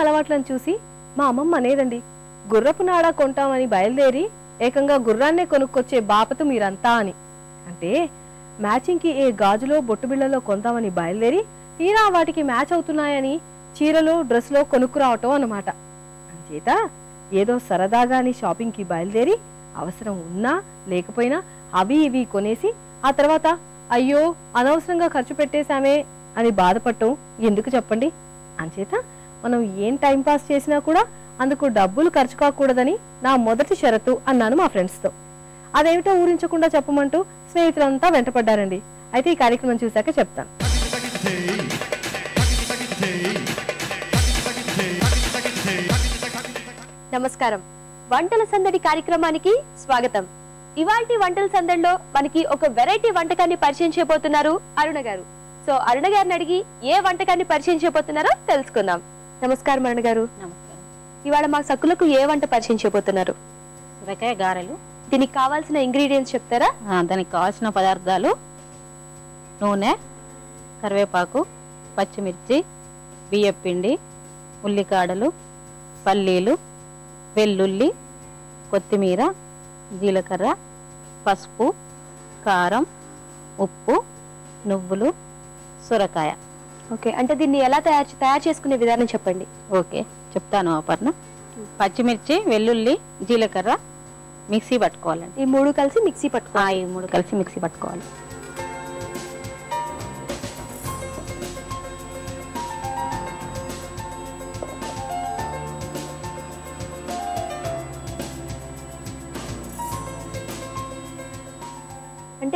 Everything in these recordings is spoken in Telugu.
అలవాట్లను చూసి మా అమ్మమ్మ అనేదండి గుర్రపు నాడా కొంటామని బయలుదేరి ఏకంగా గుర్రాన్నే కొనుక్కొచ్చే బాపత మీరంతా అని. అంటే మ్యాచింగ్కి ఏ గాజులో బొట్టుబిళ్ళలో కొందామని బయలుదేరి తీరా వాటికి మ్యాచ్ అవుతున్నాయని చీరలో డ్రెస్లో కొనుక్కురావటం అనమాట అంచేత ఏదో సరదాగాని షాపింగ్కి బయలుదేరి అవసరం ఉన్నా లేకపోయినా అవి ఇవి కొనేసి ఆ తర్వాత అయ్యో అనవసరంగా ఖర్చు పెట్టేశామే అని బాధపడటం ఎందుకు చెప్పండి? అంచేత మనం ఏం టైం పాస్ చేసినా కూడా అందుకు డబ్బులు ఖర్చు కాకూడదని నా మొదటి షరతు అన్నాను మా ఫ్రెండ్స్తో. అదేమిటో ఊరించకుండా చెప్పమంటూ స్నేహితులంతా వెంటపడ్డారండి. అయితే ఈ కార్యక్రమం చూశాక చెప్తాను. నమస్కారం. వంటల సందడి కార్యక్రమానికి స్వాగతం. ఇవాల్టి వంటల సందడిలో మనకి ఒక వెరైటీ వంటకాన్ని పరిచయం చేయబోతున్నారు అరుణ గారు. సో అరుణ గారిని అడిగి ఏ వంటకాన్ని పరిచయం చేయబోతున్నారో తెలుసుకుందాం. నమస్కారం అరుణ గారు. నమస్కారం. ఇవాళ మా సక్కులకు ఏ వంట పరిచయం చేయబోతున్నారు? సొరకాయ గారెలు. దీనికి కావాల్సిన ఇంగ్రీడియంట్స్ చెప్తారా? దానికి కావాల్సిన పదార్థాలు నూనె కరివేపాకు పచ్చిమిర్చి బియ్యపిండి ఉల్లికాడలు పల్లీలు వెల్లుల్లి కొత్తిమీర జీలకర్ర పసుపు కారం ఉప్పు నువ్వులు సొరకాయ. ఓకే. అంటే దీన్ని ఎలా తయారు తయారు చేసుకునే విధానం చెప్పండి. ఓకే. చెప్తాను అపర్ణ. పచ్చిమిర్చి వెల్లుల్లి జీలకర్ర మిక్సీ పట్టుకోవాలండి. ఈ మూడు కలిసి మిక్సీ పట్టుకోవాలి. ఈ మూడు కలిసి మిక్సీ పట్టుకోవాలి.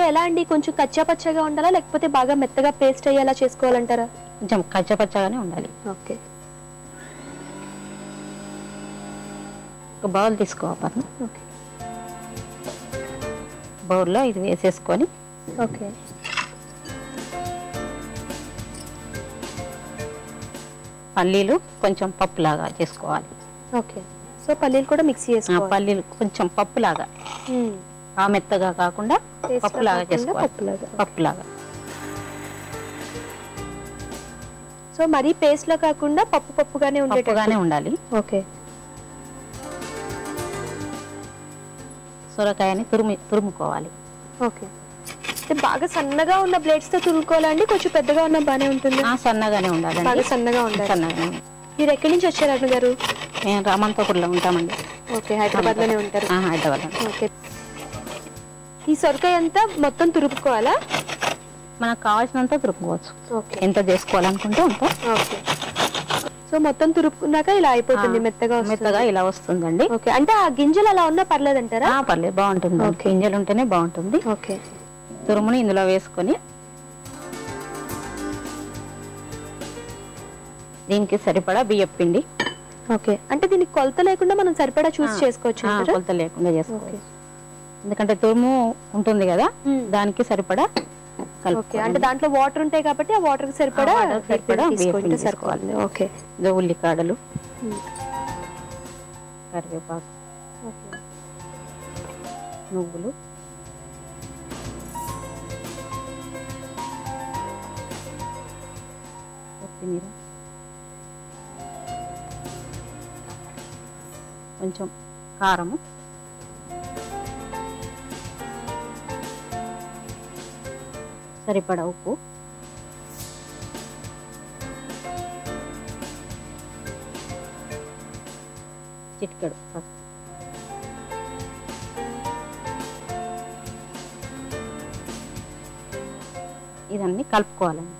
అంటే ఎలా అండి? కొంచెం కచ్చా పచ్చగా ఉండాలా? లేకపోతే బాగా మెత్తగా పేస్ట్ అయ్యేలా చేసుకోవాలంటారా? కొంచెం కచ్చపచ్చగానే ఉండాలి. ఓకే. ఒక బౌల్ తీసుకోవాలి ఓకే. బౌల్లో ఇది వేసేసుకొని ఓకే. పల్లీలు కొంచెం పప్పులాగా చేసుకోవాలి. ఓకే. సో పల్లీలు కూడా మిక్సీ చేసుకోవాలి. పల్లీలు కొంచెం పప్పులాగా. మెత్తగా కాకుండా పప్పులాగా చేసుకోవాలి. పప్పులాగా. సో మరీ పేస్ట్లో కాకుండా పప్పు పప్పుగానే పప్పుగానే ఉండేటట్టు ఉండాలి. ఓకే. సొరకాయని తురుము తురుముకోవాలి. ఓకే. బాగా సన్నగా ఉన్న బ్లేడ్స్తో తురుముకోవాలండి కొంచెం పెద్దగా ఉన్న బానే ఉంటుంది? ఆ, సన్నగానే బాగా ఉండాలండి సన్నగా ఉండాలి. సన్నగానే ఉండాలి. మీరు ఎక్కడి నుంచి వచ్చారు అరుణ్ గారు? మేము రామంతపూర్లో ఉంటామండి. ఓకే హైదరాబాద్లోనే ఉంటారు. ఆ, హైదరాబాద్. ఓకే. ఈ సొరకాయ అంతా మొత్తం తురుపుకోవాలా? మనకు కావాల్సినంత తురుముకోవచ్చు ఓకే. ఎంత చేసుకోవాలనుకుంటే అంత. ఓకే. సో మొత్తం తురుపుకున్నాక ఇలా అయిపోతుంది మెత్తగా. మెత్తగా ఇలా వస్తుందండి. ఓకే. అంటే ఆ గింజలు అలా ఉన్నా పర్లేదంటారా? ఆ, పర్లేదు బాగుంటుంది. ఓకే. గింజలు ఉంటేనే బాగుంటుంది. ఓకే. తురుముని ఇందులో వేసుకొని దీనికి సరిపడా బియ్యం పిండి. ఓకే. అంటే దీనికి కొలత లేకుండా మనం సరిపడా చూస్ చేసుకోవచ్చు అంటారా? కొలత లేకుండా చేసుకోవాలి ఎందుకంటే తురుము ఉంటుంది కదా. దానికి సరిపడా. అంటే దాంట్లో వాటర్ ఉంటాయి కాబట్టి ఆ వాటర్కి సరిపడా సరిపడా సరిపోతుంది ఓకే ఉల్లికాడలు. కరివేపాకు నువ్వులు కొత్తిమీర కొంచెం కారము సరిపడా ఉప్పు. చిటికెడు పసుపు. ఇదన్నీ కలుపుకోవాలండి.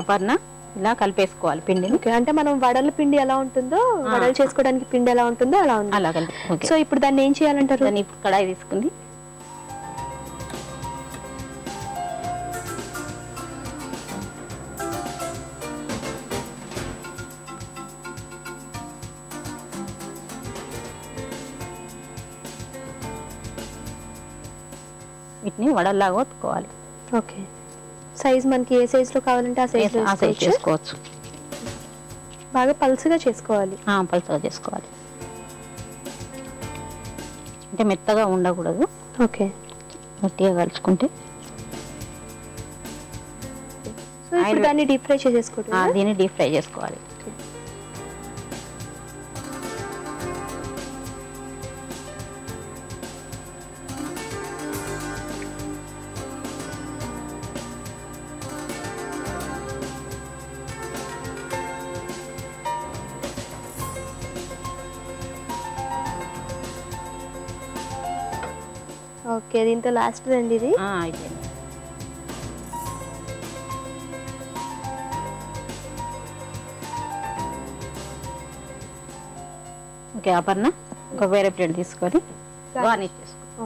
అపర్ణ ఇలా కలిపేసుకోవాలి పిండిని. అంటే మనం వడల పిండి ఎలా ఉంటుందో వడలు చేసుకోవడానికి పిండి ఎలా ఉంటుందో అలా ఉంది. అలా కలిపి సో ఇప్పుడు దాన్ని ఏం చేయాలంటారు? దాన్ని ఇప్పుడు కడాయి తీసుకుంది వీటిని వడల్లాగా ఒత్తుకోవాలి. ఓకే. సైజ్ మనకి ఏ సైజ్లో కావాలంటే ఆ సైజ్ ఆ సైజ్ చేసుకోవచ్చు బాగా పల్సగా చేసుకోవాలి. ఆ, పలుచగా చేసుకోవాలి. అంటే మెత్తగా ఉండకూడదు. ఓకే. గట్టిగా కలుచుకుంటే. సో ఇప్పుడు దాన్ని డీప్ ఫ్రై ఆ, చేసేసుకుంటున్నాం దీన్ని డీప్ ఫ్రై చేసుకోవాలి. ఓకే దీంతో లాస్ట్ అండి ఇది. అయిపోయింది ఓకే అపర్ణ ఒక వేరే ప్లేట్ తీసుకొని గార్నిష్ చేసుకో.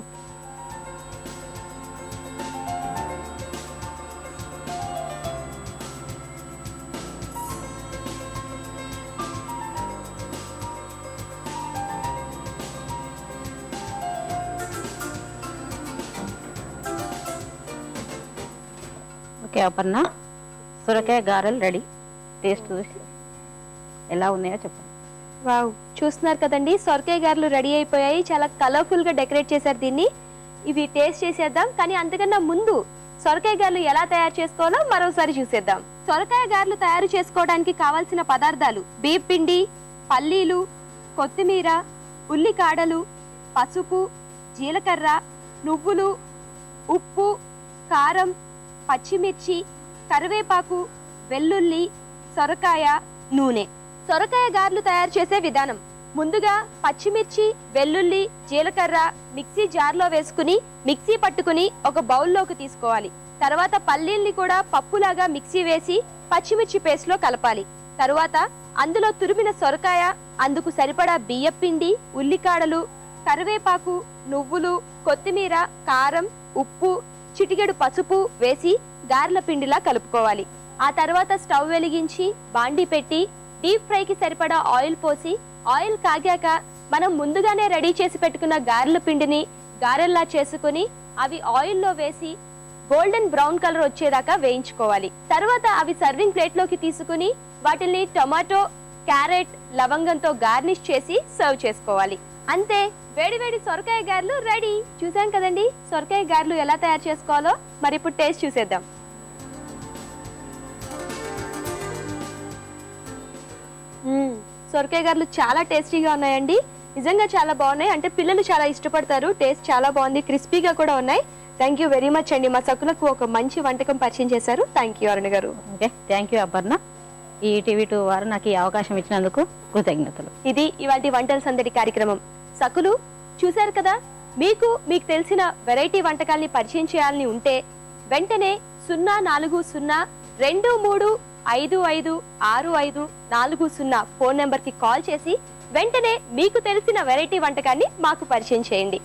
ఓకే. అపర్ణ. సొరకాయ గారెలు రెడీ. టేస్ట్ చూసి. ఎలా ఉన్నాయో చెప్పండి. వావ్ చూస్తున్నారు కదండి సొరకాయ గారెలు రెడీ అయిపోయాయి. చాలా కలర్ఫుల్గా డెకరేట్ చేశారు దీన్ని. ఇవి టేస్ట్ చేసేద్దాం కానీ అంతకన్నా ముందు సొరకాయ గారెలు ఎలా తయారు చేసుకోవాలో మరోసారి చూసేద్దాం. సొరకాయ గారెలు తయారు చేసుకోవడానికి కావాల్సిన పదార్థాలు బీప్ పిండి పల్లీలు కొత్తిమీర ఉల్లికాడలు పసుపు జీలకర్ర నువ్వులు ఉప్పు కారం పచ్చిమిర్చి కరివేపాకు వెల్లుల్లి సొరకాయ నూనె. సొరకాయ గారెలు తయారు చేసే విధానం. ముందుగా పచ్చిమిర్చి వెల్లుల్లి జీలకర్ర మిక్సీ జార్లో వేసుకుని మిక్సీ పట్టుకుని ఒక బౌల్లోకి తీసుకోవాలి. తర్వాత పల్లీల్ని కూడా పప్పులాగా మిక్సీ వేసి పచ్చిమిర్చి పేస్ట్లో కలపాలి. తరువాత అందులో తురిమిన సొరకాయ అందుకు సరిపడా బియ్యపిండి ఉల్లికాడలు కరివేపాకు నువ్వులు కొత్తిమీర కారం ఉప్పు చిటికెడు పసుపు వేసి గారెల పిండిలా కలుపుకోవాలి. ఆ తర్వాత స్టవ్ వెలిగించి బాండి పెట్టి డీప్ ఫ్రైకి సరిపడా ఆయిల్ పోసి ఆయిల్ కాగాక మనం ముందుగానే రెడీ చేసి పెట్టుకున్న గారెల పిండిని గారెల్లా చేసుకుని అవి ఆయిల్లో వేసి గోల్డెన్ బ్రౌన్ కలర్ వచ్చేదాకా వేయించుకోవాలి. తర్వాత అవి సర్వింగ్ ప్లేట్లోకి తీసుకుని వాటిని టొమాటో క్యారెట్ లవంగంతో గార్నిష్ చేసి సర్వ్ చేసుకోవాలి. అంతే వేడివేడి సొరకాయ గారెలు రెడీ. చూసాం కదండి? సొరకాయ గారెలు ఎలా తయారు చేసుకోవాలో? మరి ఇప్పుడు టేస్ట్ చూసేద్దాం. సొరకాయ గారెలు చాలా టేస్టీగా ఉన్నాయండి. నిజంగా చాలా బాగున్నాయి. అంటే పిల్లలు చాలా ఇష్టపడతారు. టేస్ట్ చాలా బాగుంది. క్రిస్పీగా కూడా ఉన్నాయి. థ్యాంక్ యూ వెరీ మచ్ అండి. మా సకులకు ఒక మంచి వంటకం పరిచయం చేశారు. థ్యాంక్ యూ అరుణ్ గారు. Okay. Thank you Aparna. E TV two వారు నాకు ఈ అవకాశం ఇచ్చినందుకు కృతజ్ఞతలు. ఇది ఇవాటి వంటల సందడి కార్యక్రమం. సకులు చూశారు కదా? మీకు మీకు తెలిసిన వెరైటీ వంటకాల్ని పరిచయం చేయాలని ఉంటే వెంటనే సున్నా నాలుగు సున్నా రెండు మూడు ఐదు ఐదు ఆరు ఐదు నాలుగు సున్నా ఫోన్ నెంబర్కి కాల్ చేసి వెంటనే మీకు తెలిసిన వెరైటీ వంటకాన్ని మాకు పరిచయం చేయండి.